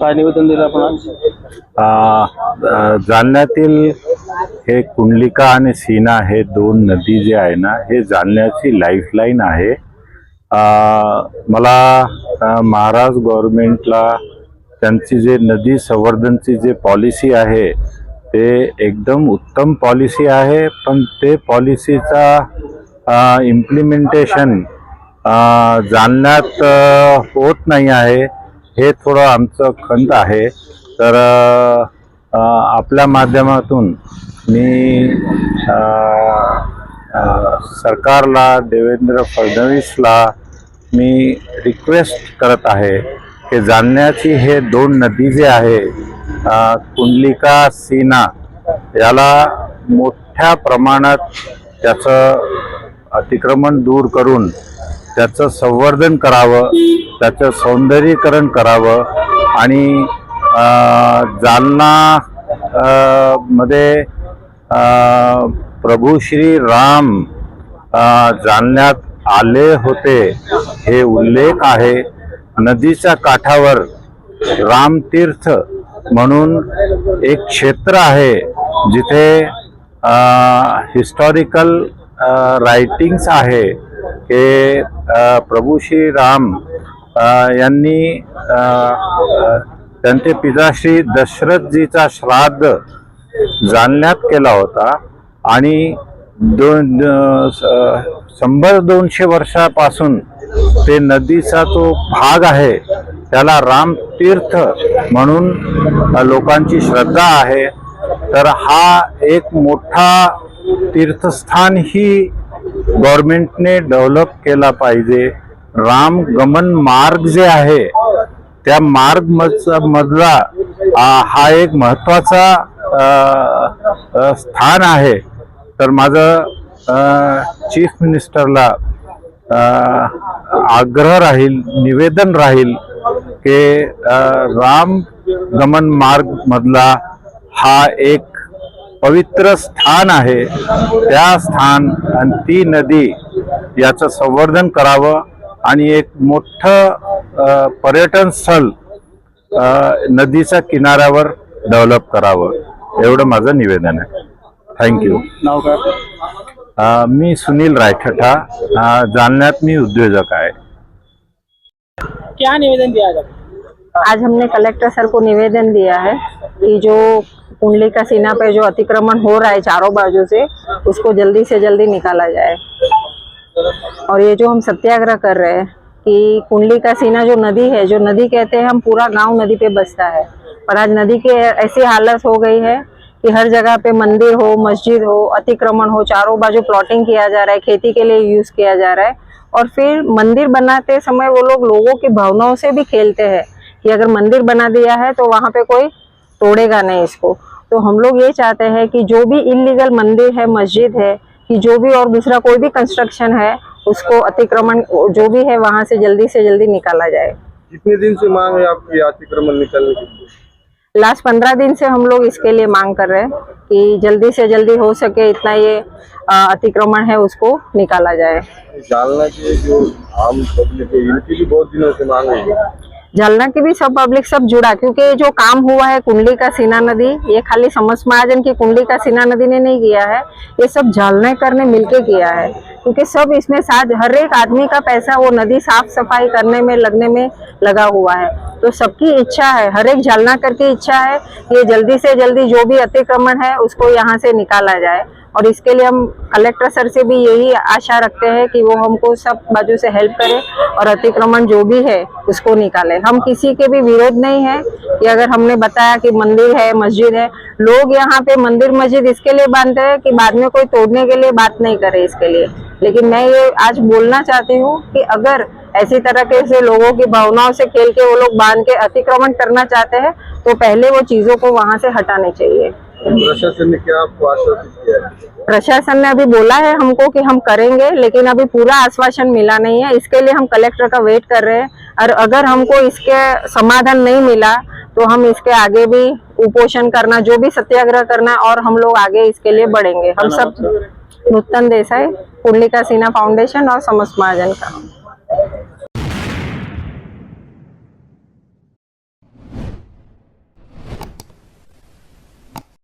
काय निवेदन दिलं आपण आज? जालन्यातील हे कुंडलिका आणि सीना हे दोन नदी जे आहे ना हे जालन्याची लाईफलाईन आहे. मला अ, महाराज गव्हर्नमेंटला त्यांची जे नदी संवर्धनची जे पॉलिसी आहे ते एकदम उत्तम पॉलिसी आहे पण ते पॉलिसीचा इम्प्लिमेंटेशन जालन्यात अ, होत नाही आहे. हे थोडं आमचं खंत आहे. तर आपल्या माध्यमातून मी सरकारला देवेंद्र फडणवीसला मी रिक्वेस्ट करत आहे की जालन्याची हे दोन नदी जे आहे कुंडलिका सीना याला मोठ्या प्रमाणात त्याचं अतिक्रमण दूर करून त्याचं संवर्धन करावं त्याचं सौंदर्यीकरण करावं आणि जालना मध्ये प्रभू श्री राम जालन्यात आले होते हे उल्लेख आहे. नदीच्या काठावर रामतीर्थ म्हणून एक क्षेत्र आहे जिथे हिस्टॉरिकल रायटिंग्स आहे. हे प्रभू श्री राम यांनी त्यांचे पिताश्री दशरथजीचा श्राद्ध जालन्यात केला होता आणि दोन स- शंभर दोनशे वर्षापासून ते नदीचा तो भाग आहे त्याला रामतीर्थ म्हणून लोकांची श्रद्धा आहे तर हा एक मोठा तीर्थस्थान ही गव्हर्मेंटने डेव्हलप केला पाहिजे. राम गमन मार्ग जे आहे त्या मार्ग मधला हा एक महत्त्वाचा स्थान आहे. तर माझं चीफ मिनिस्टरला आग्रह राहील निवेदन राहील की राम गमन मार्ग मधला हा एक पवित्र स्थान आहे. त्या स्थान आणि ती नदी याचं संवर्धन करावं. आणि एक मोठं पर्यटन स्थळ नदीच्या किनाऱ्यावर डेव्हलप करावं. एवढं माझं निवेदन आहे. थँक्यू नाव काय? मी सुनील रायठठा अ, जालन्यात मी उद्योजक आहे. क्या निवेदन दिया आज हमने कलेक्टर सर को निवेदन दिया है कि जो कुंडली का सीना पे जो अतिक्रमण हो रहा है चारों बाजू से उसको जल्दी से जल्दी निकाला जाए। और ये जो हम सत्याग्रह कर रहे हैं कि कुंडली का सीना जो नदी है, जो नदी कहते हैं, हम पूरा गाँव नदी पे बसता है। पर आज नदी की ऐसी हालत हो गई है कि हर जगह पे मंदिर हो, मस्जिद हो, अतिक्रमण हो, चारों बाजू प्लॉटिंग किया जा रहा है, खेती के लिए यूज़ किया जा रहा है। और फिर मंदिर बनाते समय वो लोग लोगों की भावनाओं से भी खेलते हैं कि अगर मंदिर बना दिया है तो वहाँ पे कोई तोड़ेगा नहीं इसको। तो हम लोग ये चाहते हैं कि जो भी इलीगल मंदिर है, मस्जिद है कि जो भी और दूसरा कोई भी कंस्ट्रक्शन है उसको अतिक्रमण जो भी है वहाँ से जल्दी से जल्दी निकाला जाए। कितने दिन से मांग है आपकी अतिक्रमण निकालने की? लास्ट पंद्रह दिन से हम लोग इसके लिए मांग कर रहे हैं कि जल्दी से जल्दी हो सके इतना ये अतिक्रमण है उसको निकाला जाए। जालना के जो आम पब्लिक है इनकी भी बहुत दिनों से मांग है। जालना की भी सब पब्लिक सब जुड़ा, क्योंकि जो काम हुआ है कुंडली का सीना नदी, ये खाली समस्त महाजन की कुंडली का सीना नदी ने नहीं किया है, ये सब जालनेकर ने मिलके किया है। क्योंकि सब इसमें साथ, हर एक आदमी का पैसा वो नदी साफ़ सफ़ाई करने में, लगने में लगा हुआ है। तो सबकी इच्छा है, हर एक जालनाकर की इच्छा है, ये जल्दी से जल्दी जो भी अतिक्रमण है, उसको यहाँ से निकाला जाए। और इसके लिए हम कलेक्टर सर से भी यही आशा रखते हैं कि वो हमको सब बाजू से हेल्प करें और अतिक्रमण जो भी है, उसको निकाले। हम किसी के भी विरोध नहीं है कि अगर हमने बताया कि मंदिर है, मस्जिद है, लोग यहाँ पे मंदिर, मस्जिद इसके लिए बांधते हैं कि बाद में कोई तोड़ने के लिए बात नहीं करे इसके लिए। लेकिन मैं ये आज बोलना चाहती हूँ कि अगर ऐसी तरह के से लोगों की भावनाओं से खेल के वो लोग बाँध के अतिक्रमण करना चाहते हैं तो पहले वो चीज़ों को वहाँ से हटाने चाहिए। प्रशासन ने क्या आपको आश्वासित किया है? प्रशासन ने अभी बोला है हमको कि हम करेंगे लेकिन अभी पूरा आश्वासन मिला नहीं है। इसके लिए हम कलेक्टर का वेट कर रहे हैं और अगर हमको इसके समाधान नहीं मिला तो हम इसके आगे भी उपोषण करना जो भी सत्याग्रह करना और हम लोग आगे इसके लिए बढ़ेंगे। हम सब नूतन देसाई पुंडलिका सिन्हा फाउंडेशन और समस्त महाजन का।